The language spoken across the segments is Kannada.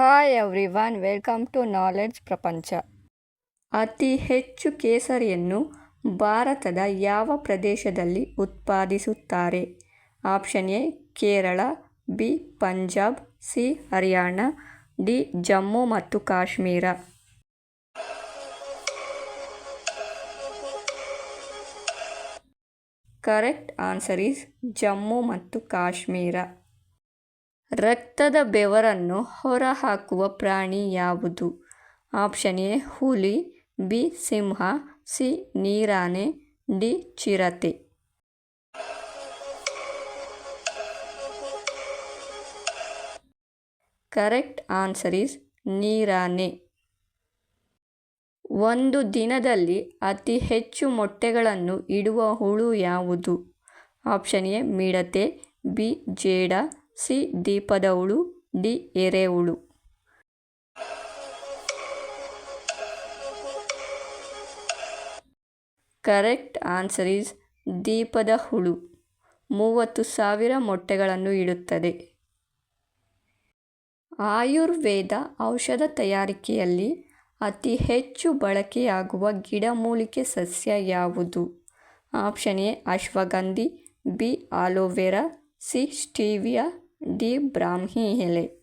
Hi everyone welcome to knowledge Prapancha ಅತಿ ಹೆಚ್ಚು ಕೇಸರಿಯನ್ನು ಭಾರತದ ಯಾವ ಪ್ರದೇಶದಲ್ಲಿ ಉತ್ಪಾದಿಸುತ್ತಾರೆ? Option A Kerala B Punjab C Haryana D Jammu ಮತ್ತು Kashmir. Correct answer is Jammu ಮತ್ತು ಕಾಶ್ಮೀರ. ರಕ್ತದ ಬೆವರನ್ನು ಹೊರಹಾಕುವ ಪ್ರಾಣಿ ಯಾವುದು? ಆಪ್ಷನ್ ಎ, ಹುಲಿ, ಬಿ, ಸಿಂಹ, ಸಿ, ನೀರಾನೆ, ಡಿ, ಚಿರತೆ. ಕರೆಕ್ಟ್ ಆನ್ಸರ್ ಈಸ್ ನೀರಾನೆ. ಒಂದು ದಿನದಲ್ಲಿ ಅತಿ ಹೆಚ್ಚು ಮೊಟ್ಟೆಗಳನ್ನು ಇಡುವ ಹುಳು ಯಾವುದು? ಆಪ್ಷನ್ ಎ, ಮಿಡತೆ, ಬಿ, ಜೇಡ ಸಿ ದೀಪದ ಹುಳು ಡಿ ಎರೆಹುಳು ಕರೆಕ್ಟ್ ಆನ್ಸರ್ ಈಸ್ ದೀಪದ ಹುಳು. ಮೂವತ್ತು ಸಾವಿರ ಮೊಟ್ಟೆಗಳನ್ನು ಇಡುತ್ತದೆ. ಆಯುರ್ವೇದ ಔಷಧ ತಯಾರಿಕೆಯಲ್ಲಿ ಅತಿ ಹೆಚ್ಚು ಬಳಕೆಯಾಗುವ ಗಿಡಮೂಲಿಕೆ ಸಸ್ಯ ಯಾವುದು? Option A, ashwagandha, B, aloe vera, C, stevia D brahmi ಎಲೆ.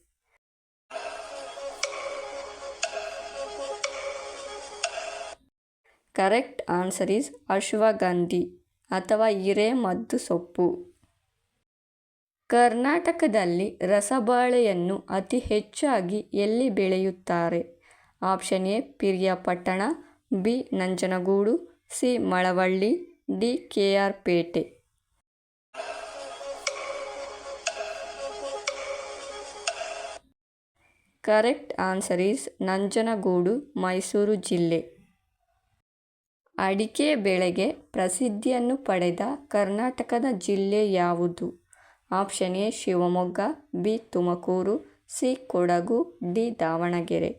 ಕರೆಕ್ಟ್ ಆನ್ಸರ್ ಈಸ್ ಅಶ್ವಗಂಧಿ ಅಥವಾ ಹಿರೇಮದ್ದು ಸೊಪ್ಪು. ಕರ್ನಾಟಕದಲ್ಲಿ ರಸಬಾಳೆಯನ್ನು ಅತಿ ಹೆಚ್ಚಾಗಿ ಎಲ್ಲಿ ಬೆಳೆಯುತ್ತಾರೆ? Option A, Piriyapatna, B, Nanjangud, C, Malavalli, D, K R Pete. Correct answer is Nanjangud, Mysuru ಜಿಲ್ಲೆ. ಅಡಿಕೆ ಬೆಳೆಗೆ ಪ್ರಸಿದ್ಧಿಯನ್ನು ಪಡೆದ ಕರ್ನಾಟಕದ ಜಿಲ್ಲೆ ಯಾವುದು? Option A, Shivamogga, B, Tumakuru, C, Kodagu, D, Davanagere.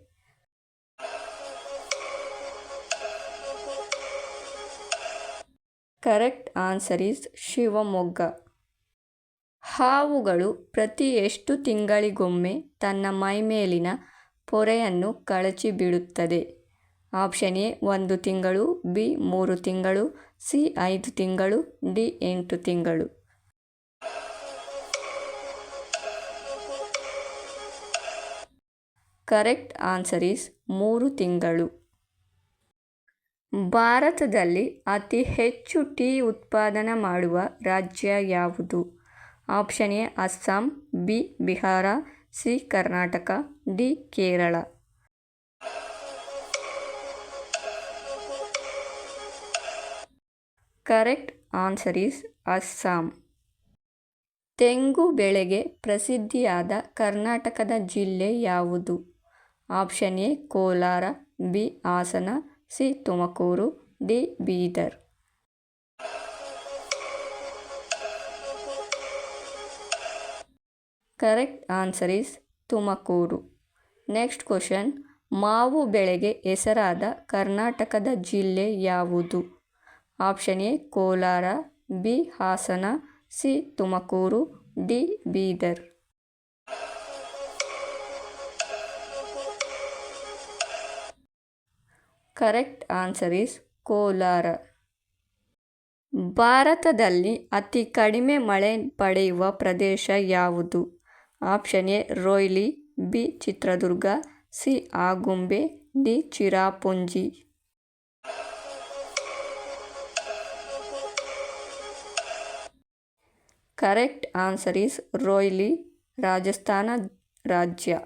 Correct answer is Shivamogga. ಹಾವುಗಳು ಪ್ರತಿ ಎಷ್ಟು ತಿಂಗಳಿಗೊಮ್ಮೆ ತನ್ನ ಮೈಮೇಲಿನ ಪೊರೆಯನ್ನು ಕಳಚಿ ಬಿಡುತ್ತದೆ ಆಪ್ಷನ್ ಎ, ಒಂದು ತಿಂಗಳು, ಬಿ, ಮೂರು ತಿಂಗಳು, ಸಿ, ಐದು ತಿಂಗಳು, ಡಿ, ಎಂಟು ತಿಂಗಳು. ಕರೆಕ್ಟ್ ಆನ್ಸರ್ ಈಸ್ ಮೂರು ತಿಂಗಳು. ಭಾರತದಲ್ಲಿ ಅತಿ ಹೆಚ್ಚು ಟೀ ಉತ್ಪಾದನೆ ಮಾಡುವ ರಾಜ್ಯ ಯಾವುದು? Option A, Assam, B, Bihar, C, Karnataka, D, Kerala. Correct answer is Assam. ತೆಂಗು ಬೆಳೆಗೆ ಪ್ರಸಿದ್ಧಿಯಾದ ಕರ್ನಾಟಕದ ಜಿಲ್ಲೆ ಯಾವುದು? Option A, Kolar, B, Hassan, C, Tumakuru, D, Bidar. Correct answer is Tumakuru. Next question ಮಾವು ಬೆಳೆಗೆ ಹೆಸರಾದ ಕರ್ನಾಟಕದ ಜಿಲ್ಲೆ ಯಾವುದು? Option A Kolar B Hassan C Tumakuru D Bidar. Correct answer is Kolar. ಭಾರತದಲ್ಲಿ ಅತಿ ಕಡಿಮೆ ಮಳೆ ಪಡೆಯುವ ಪ್ರದೇಶ ಯಾವುದು? Option A, Royli, B, Chitradurga, C, Agumbe, D, Cherrapunji. Correct answer is Royli, Rajasthan ರಾಜ್ಯ.